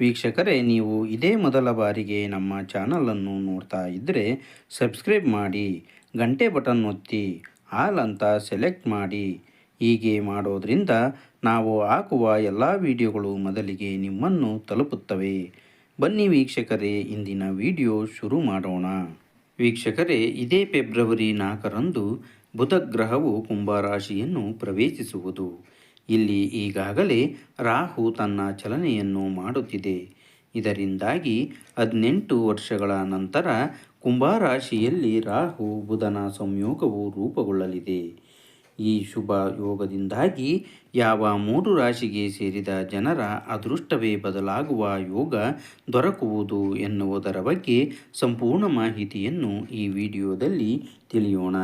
ವೀಕ್ಷಕರೇ, ನೀವು ಇದೇ ಮೊದಲ ಬಾರಿಗೆ ನಮ್ಮ ಚಾನಲನ್ನು ನೋಡ್ತಾ ಇದ್ದರೆ ಸಬ್ಸ್ಕ್ರೈಬ್ ಮಾಡಿ, ಗಂಟೆ ಬಟನ್ ಒತ್ತಿ, ಆಲ್ ಅಂತ ಸೆಲೆಕ್ಟ್ ಮಾಡಿ. ಹೀಗೆ ಮಾಡೋದರಿಂದ ನಾವು ಹಾಕುವ ಎಲ್ಲ ವಿಡಿಯೋಗಳು ಮೊದಲಿಗೆ ನಿಮ್ಮನ್ನು ತಲುಪುತ್ತವೆ. ಬನ್ನಿ ವೀಕ್ಷಕರೇ, ಇಂದಿನ ವಿಡಿಯೋ ಶುರು ಮಾಡೋಣ. ವೀಕ್ಷಕರೇ, ಇದೇ ಫೆಬ್ರವರಿ ನಾಲ್ಕರಂದು ಬುಧ ಗ್ರಹವು ಕುಂಭರಾಶಿಯನ್ನು ಪ್ರವೇಶಿಸುವುದು. ಇಲ್ಲಿ ಈಗಾಗಲೇ ರಾಹು ತನ್ನ ಚಲನೆಯನ್ನು ಮಾಡುತ್ತಿದೆ. ಇದರಿಂದಾಗಿ ಹದಿನೆಂಟು ವರ್ಷಗಳ ನಂತರ ಕುಂಭರಾಶಿಯಲ್ಲಿ ರಾಹು ಬುಧನ ಸಂಯೋಗವು ರೂಪುಗೊಳ್ಳಲಿದೆ. ಈ ಶುಭ ಯೋಗದಿಂದಾಗಿ ಯಾವ ಮೂರು ರಾಶಿಗೆ ಸೇರಿದ ಜನರ ಅದೃಷ್ಟವೇ ಬದಲಾಗುವ ಯೋಗ ದೊರಕುವುದು ಎನ್ನುವುದರ ಬಗ್ಗೆ ಸಂಪೂರ್ಣ ಮಾಹಿತಿಯನ್ನು ಈ ವಿಡಿಯೋದಲ್ಲಿ ತಿಳಿಯೋಣ.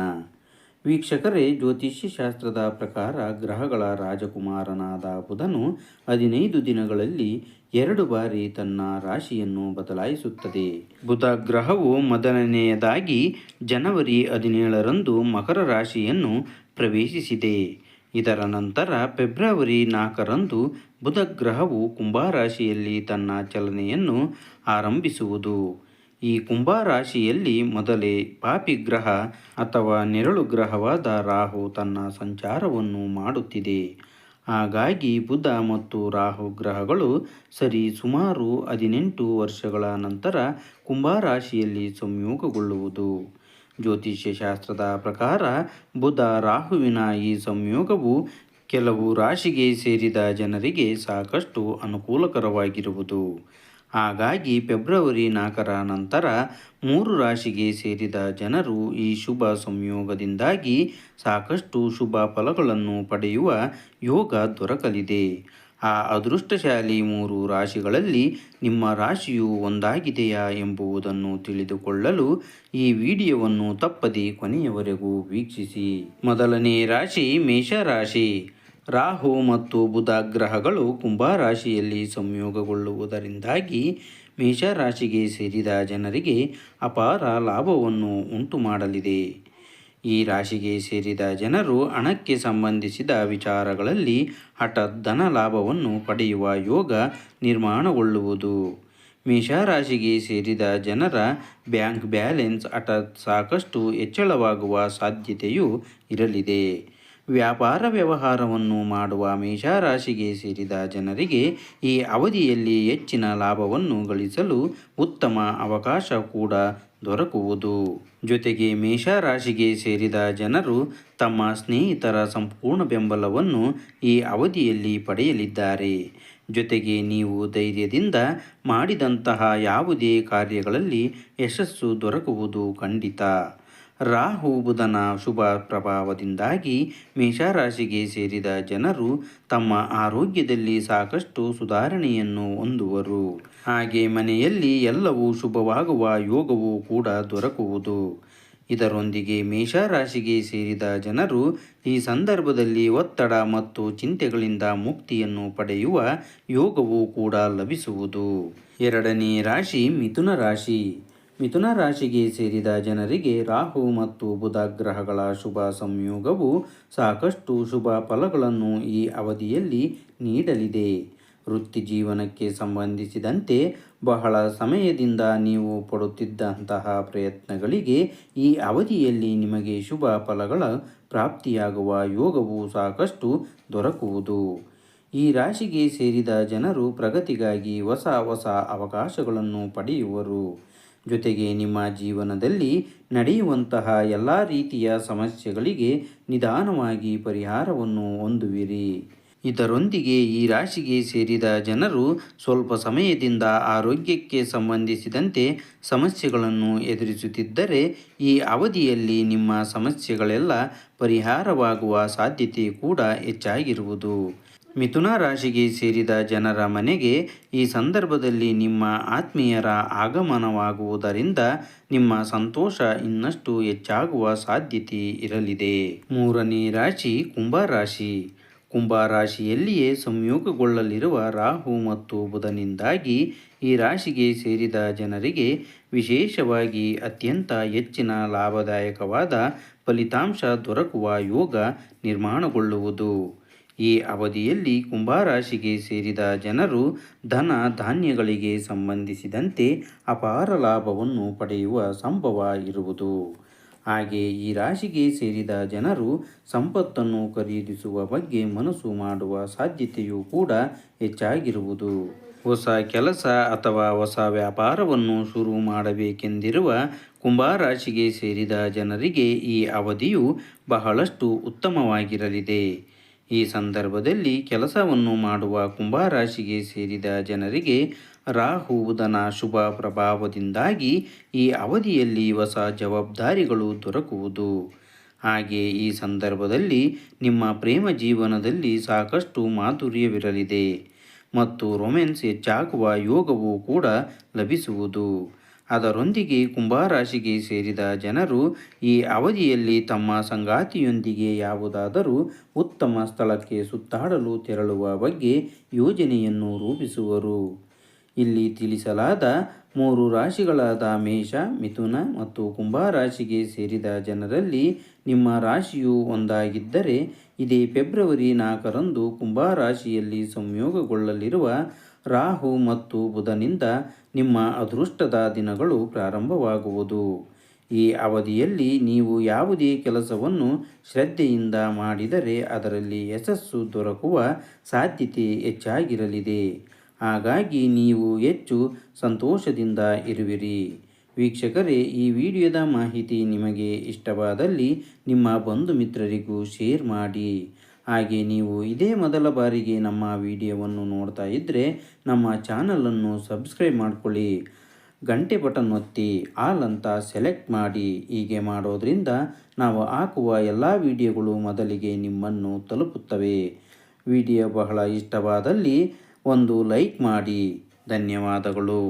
ವೀಕ್ಷಕರೇ ಜ್ಯೋತಿಷ್ಯ ಶಾಸ್ತ್ರದ ಪ್ರಕಾರ ಗ್ರಹಗಳ ರಾಜಕುಮಾರನಾದ ಬುಧನು ಹದಿನೈದು ದಿನಗಳಲ್ಲಿ ಎರಡು ಬಾರಿ ತನ್ನ ರಾಶಿಯನ್ನು ಬದಲಾಯಿಸುತ್ತದೆ. ಬುಧ ಗ್ರಹವು ಮೊದಲನೆಯದಾಗಿ ಜನವರಿ ಹದಿನೇಳರಂದು ಮಕರ ರಾಶಿಯನ್ನು ಪ್ರವೇಶಿಸಿದೆ. ಇದರ ನಂತರ ಫೆಬ್ರವರಿ ನಾಲ್ಕರಂದು ಬುಧ ಗ್ರಹವು ಕುಂಭರಾಶಿಯಲ್ಲಿ ತನ್ನ ಚಲನೆಯನ್ನು ಆರಂಭಿಸುವುದು. ಈ ಕುಂಭ ರಾಶಿಯಲ್ಲಿ ಮೊದಲೇ ಪಾಪಿ ಗ್ರಹ ಅಥವಾ ನೆರಳು ಗ್ರಹವಾದ ರಾಹು ತನ್ನ ಸಂಚಾರವನ್ನು ಮಾಡುತ್ತಿದೆ. ಹಾಗಾಗಿ ಬುಧ ಮತ್ತು ರಾಹು ಗ್ರಹಗಳು ಸರಿ ಸುಮಾರು ಹದಿನೆಂಟು ವರ್ಷಗಳ ನಂತರ ಕುಂಭ ರಾಶಿಯಲ್ಲಿ ಸಂಯೋಗಗೊಳ್ಳುವುದು. ಜ್ಯೋತಿಷ್ಯ ಶಾಸ್ತ್ರದ ಪ್ರಕಾರ ಬುಧ ರಾಹುವಿನ ಈ ಸಂಯೋಗವು ಕೆಲವು ರಾಶಿಗೆ ಸೇರಿದ ಜನರಿಗೆ ಸಾಕಷ್ಟು ಅನುಕೂಲಕರವಾಗಿರುವುದು. ಹಾಗಾಗಿ ಫೆಬ್ರವರಿ ನಾಲ್ಕರ ನಂತರ ಮೂರು ರಾಶಿಗೆ ಸೇರಿದ ಜನರು ಈ ಶುಭ ಸಂಯೋಗದಿಂದಾಗಿ ಸಾಕಷ್ಟು ಶುಭ ಫಲಗಳನ್ನು ಪಡೆಯುವ ಯೋಗ ದೊರಕಲಿದೆ. ಆ ಅದೃಷ್ಟಶಾಲಿ ಮೂರು ರಾಶಿಗಳಲ್ಲಿ ನಿಮ್ಮ ರಾಶಿಯು ಒಂದಾಗಿದೆಯಾ ಎಂಬುದನ್ನು ತಿಳಿದುಕೊಳ್ಳಲು ಈ ವಿಡಿಯೋವನ್ನು ತಪ್ಪದೆ ಕೊನೆಯವರೆಗೂ ವೀಕ್ಷಿಸಿ. ಮೊದಲನೇ ರಾಶಿ ಮೇಷರಾಶಿ ರಾಹು ಮತ್ತು ಬುಧ ಗ್ರಹಗಳು ಕುಂಭರಾಶಿಯಲ್ಲಿ ಸಂಯೋಗಗೊಳ್ಳುವುದರಿಂದಾಗಿ ಮೇಷರಾಶಿಗೆ ಸೇರಿದ ಜನರಿಗೆ ಅಪಾರ ಲಾಭವನ್ನು ಉಂಟು ಮಾಡಲಿದೆ ಈ ರಾಶಿಗೆ ಸೇರಿದ ಜನರು ಹಣಕ್ಕೆ ಸಂಬಂಧಿಸಿದ ವಿಚಾರಗಳಲ್ಲಿ ಹಠ ಧನ ಲಾಭವನ್ನು ಪಡೆಯುವ ಯೋಗ ನಿರ್ಮಾಣಗೊಳ್ಳುವುದು. ಮೇಷರಾಶಿಗೆ ಸೇರಿದ ಜನರ ಬ್ಯಾಂಕ್ ಬ್ಯಾಲೆನ್ಸ್ ಹಠಾತ್ ಸಾಕಷ್ಟು ಹೆಚ್ಚಳವಾಗುವ ಸಾಧ್ಯತೆಯೂ ಇರಲಿದೆ. ವ್ಯಾಪಾರ ವ್ಯವಹಾರವನ್ನು ಮಾಡುವ ಮೇಷರಾಶಿಗೆ ಸೇರಿದ ಜನರಿಗೆ ಈ ಅವಧಿಯಲ್ಲಿ ಹೆಚ್ಚಿನ ಲಾಭವನ್ನು ಗಳಿಸಲು ಉತ್ತಮ ಅವಕಾಶ ಕೂಡ ದೊರಕುವುದು. ಜೊತೆಗೆ ಮೇಷರಾಶಿಗೆ ಸೇರಿದ ಜನರು ತಮ್ಮ ಸ್ನೇಹಿತರ ಸಂಪೂರ್ಣ ಬೆಂಬಲವನ್ನು ಈ ಅವಧಿಯಲ್ಲಿ ಪಡೆಯಲಿದ್ದಾರೆ. ಜೊತೆಗೆ ನೀವು ಧೈರ್ಯದಿಂದ ಮಾಡಿದಂತಹ ಯಾವುದೇ ಕಾರ್ಯಗಳಲ್ಲಿ ಯಶಸ್ಸು ದೊರಕುವುದು ಖಂಡಿತ. ರಾಹು ಬುಧನ ಶುಭ ಪ್ರಭಾವದಿಂದಾಗಿ ಮೇಷರಾಶಿಗೆ ಸೇರಿದ ಜನರು ತಮ್ಮ ಆರೋಗ್ಯದಲ್ಲಿ ಸಾಕಷ್ಟು ಸುಧಾರಣೆಯನ್ನು ಹೊಂದುವರು. ಹಾಗೆ ಮನೆಯಲ್ಲಿ ಎಲ್ಲವೂ ಶುಭವಾಗುವ ಯೋಗವೂ ಕೂಡ ದೊರಕುವುದು. ಇದರೊಂದಿಗೆ ಮೇಷರಾಶಿಗೆ ಸೇರಿದ ಜನರು ಈ ಸಂದರ್ಭದಲ್ಲಿ ಒತ್ತಡ ಮತ್ತು ಚಿಂತೆಗಳಿಂದ ಮುಕ್ತಿಯನ್ನು ಪಡೆಯುವ ಯೋಗವೂ ಕೂಡ ಲಭಿಸುವುದು. ಎರಡನೇ ರಾಶಿ ಮಿಥುನ ರಾಶಿ. ಮಿಥುನ ರಾಶಿಗೆ ಸೇರಿದ ಜನರಿಗೆ ರಾಹು ಮತ್ತು ಬುಧ ಗ್ರಹಗಳ ಶುಭ ಸಂಯೋಗವು ಸಾಕಷ್ಟು ಶುಭ ಫಲಗಳನ್ನು ಈ ಅವಧಿಯಲ್ಲಿ ನೀಡಲಿದೆ. ವೃತ್ತಿ ಜೀವನಕ್ಕೆ ಸಂಬಂಧಿಸಿದಂತೆ ಬಹಳ ಸಮಯದಿಂದ ನೀವು ಪಡುತ್ತಿದ್ದಂತಹ ಪ್ರಯತ್ನಗಳಿಗೆ ಈ ಅವಧಿಯಲ್ಲಿ ನಿಮಗೆ ಶುಭ ಫಲಗಳ ಪ್ರಾಪ್ತಿಯಾಗುವ ಯೋಗವು ಸಾಕಷ್ಟು ದೊರಕುವುದು. ಈ ರಾಶಿಗೆ ಸೇರಿದ ಜನರು ಪ್ರಗತಿಗಾಗಿ ಹೊಸ ಹೊಸ ಅವಕಾಶಗಳನ್ನು ಪಡೆಯುವರು. ಜೊತೆಗೆ ನಿಮ್ಮ ಜೀವನದಲ್ಲಿ ನಡೆಯುವಂತಹ ಎಲ್ಲ ರೀತಿಯ ಸಮಸ್ಯೆಗಳಿಗೆ ನಿಧಾನವಾಗಿ ಪರಿಹಾರವನ್ನು ಹೊಂದುವಿರಿ. ಇದರೊಂದಿಗೆ ಈ ರಾಶಿಗೆ ಸೇರಿದ ಜನರು ಸ್ವಲ್ಪ ಸಮಯದಿಂದ ಆರೋಗ್ಯಕ್ಕೆ ಸಂಬಂಧಿಸಿದಂತೆ ಸಮಸ್ಯೆಗಳನ್ನು ಎದುರಿಸುತ್ತಿದ್ದರೆ ಈ ಅವಧಿಯಲ್ಲಿ ನಿಮ್ಮ ಸಮಸ್ಯೆಗಳೆಲ್ಲ ಪರಿಹಾರವಾಗುವ ಸಾಧ್ಯತೆ ಕೂಡ ಹೆಚ್ಚಾಗಿರುವುದು. ಮಿಥುನ ರಾಶಿಗೆ ಸೇರಿದ ಜನರ ಮನೆಗೆ ಈ ಸಂದರ್ಭದಲ್ಲಿ ನಿಮ್ಮ ಆತ್ಮೀಯರ ಆಗಮನವಾಗುವುದರಿಂದ ನಿಮ್ಮ ಸಂತೋಷ ಇನ್ನಷ್ಟು ಹೆಚ್ಚಾಗುವ ಸಾಧ್ಯತೆ ಇರಲಿದೆ. ಮೂರನೇ ರಾಶಿ ಕುಂಭ ರಾಶಿ. ಕುಂಭ ರಾಶಿಯಲ್ಲಿಯೇ ಸಂಯೋಗಗೊಳ್ಳಲಿರುವ ರಾಹು ಮತ್ತು ಬುಧನಿಂದಾಗಿ ಈ ರಾಶಿಗೆ ಸೇರಿದ ಜನರಿಗೆ ವಿಶೇಷವಾಗಿ ಅತ್ಯಂತ ಹೆಚ್ಚಿನ ಲಾಭದಾಯಕವಾದ ಫಲಿತಾಂಶ ದೊರಕುವ ಯೋಗ ನಿರ್ಮಾಣಗೊಳ್ಳುವುದು. ಈ ಅವಧಿಯಲ್ಲಿ ಕುಂಭರಾಶಿಗೆ ಸೇರಿದ ಜನರು ಧನ ಧಾನ್ಯಗಳಿಗೆ ಸಂಬಂಧಿಸಿದಂತೆ ಅಪಾರ ಲಾಭವನ್ನು ಪಡೆಯುವ ಸಂಭವ ಇರುವುದು. ಹಾಗೆ ಈ ರಾಶಿಗೆ ಸೇರಿದ ಜನರು ಸಂಪತ್ತನ್ನು ಖರೀದಿಸುವ ಬಗ್ಗೆ ಮನಸ್ಸು ಮಾಡುವ ಸಾಧ್ಯತೆಯೂ ಕೂಡ ಹೆಚ್ಚಾಗಿರುವುದು. ಹೊಸ ಕೆಲಸ ಅಥವಾ ಹೊಸ ವ್ಯಾಪಾರವನ್ನು ಶುರು ಮಾಡಬೇಕೆಂದಿರುವ ಕುಂಭರಾಶಿಗೆ ಸೇರಿದ ಜನರಿಗೆ ಈ ಅವಧಿಯು ಬಹಳಷ್ಟು ಉತ್ತಮವಾಗಿರಲಿದೆ. ಈ ಸಂದರ್ಭದಲ್ಲಿ ಕೆಲಸವನ್ನು ಮಾಡುವ ಕುಂಭರಾಶಿಗೆ ಸೇರಿದ ಜನರಿಗೆ ರಾಹು, ಬುಧನ ಶುಭ ಪ್ರಭಾವದಿಂದಾಗಿ ಈ ಅವಧಿಯಲ್ಲಿ ಹೊಸ ಜವಾಬ್ದಾರಿಗಳು ದೊರಕುವುದು. ಹಾಗೆ ಈ ಸಂದರ್ಭದಲ್ಲಿ ನಿಮ್ಮ ಪ್ರೇಮ ಜೀವನದಲ್ಲಿ ಸಾಕಷ್ಟು ಮಾಧುರ್ಯವಿರಲಿದೆ ಮತ್ತು ರೊಮ್ಯಾನ್ಸ್ ಹೆಚ್ಚಾಗುವ ಯೋಗವೂ ಕೂಡ ಲಭಿಸುವುದು. ಅದರೊಂದಿಗೆ ಕುಂಭರಾಶಿಗೆ ಸೇರಿದ ಜನರು ಈ ಅವಧಿಯಲ್ಲಿ ತಮ್ಮ ಸಂಗಾತಿಯೊಂದಿಗೆ ಯಾವುದಾದರೂ ಉತ್ತಮ ಸ್ಥಳಕ್ಕೆ ಸುತ್ತಾಡಲು ತೆರಳುವ ಬಗ್ಗೆ ಯೋಜನೆಯನ್ನು ರೂಪಿಸುವರು. ಇಲ್ಲಿ ತಿಳಿಸಲಾದ ಮೂರು ರಾಶಿಗಳಾದ ಮೇಷ, ಮಿಥುನ ಮತ್ತು ಕುಂಭ ರಾಶಿಗೆ ಸೇರಿದ ಜನರಲ್ಲಿ ನಿಮ್ಮ ರಾಶಿಯು ಒಂದಾಗಿದ್ದರೆ ಇದೇ ಫೆಬ್ರವರಿ ನಾಲ್ಕರಂದು ಕುಂಭ ರಾಶಿಯಲ್ಲಿ ಸಂಯೋಗಗೊಳ್ಳಲಿರುವ ರಾಹು ಮತ್ತು ಬುಧನಿಂದ ನಿಮ್ಮ ಅದೃಷ್ಟದ ದಿನಗಳು ಪ್ರಾರಂಭವಾಗುವುದು. ಈ ಅವಧಿಯಲ್ಲಿ ನೀವು ಯಾವುದೇ ಕೆಲಸವನ್ನು ಶ್ರದ್ಧೆಯಿಂದ ಮಾಡಿದರೆ ಅದರಲ್ಲಿ ಯಶಸ್ಸು ದೊರಕುವ ಸಾಧ್ಯತೆ ಹೆಚ್ಚಾಗಿರಲಿದೆ. ಹಾಗಾಗಿ ನೀವು ಹೆಚ್ಚು ಸಂತೋಷದಿಂದ ಇರುವಿರಿ. ವೀಕ್ಷಕರೇ, ಈ ವಿಡಿಯೋದ ಮಾಹಿತಿ ನಿಮಗೆ ಇಷ್ಟವಾದಲ್ಲಿ ನಿಮ್ಮ ಬಂಧು ಮಿತ್ರರಿಗೂ ಶೇರ್ ಮಾಡಿ. ಹಾಗೆ ನೀವು ಇದೇ ಮೊದಲ ಬಾರಿಗೆ ನಮ್ಮ ವಿಡಿಯೋವನ್ನು ನೋಡ್ತಾ ಇದ್ದರೆ ನಮ್ಮ ಚಾನಲನ್ನು ಸಬ್ಸ್ಕ್ರೈಬ್ ಮಾಡ್ಕೊಳ್ಳಿ, ಗಂಟೆ ಬಟನ್ ಒತ್ತಿ, ಆಲ್ ಅಂತ ಸೆಲೆಕ್ಟ್ ಮಾಡಿ. ಹೀಗೆ ಮಾಡೋದರಿಂದ ನಾವು ಹಾಕುವ ಎಲ್ಲ ವಿಡಿಯೋಗಳು ಮೊದಲಿಗೆ ನಿಮ್ಮನ್ನು ತಲುಪುತ್ತವೆ. ವಿಡಿಯೋ ಬಹಳ ಇಷ್ಟವಾದಲ್ಲಿ ಒಂದು ಲೈಕ್ ಮಾಡಿ. ಧನ್ಯವಾದಗಳು.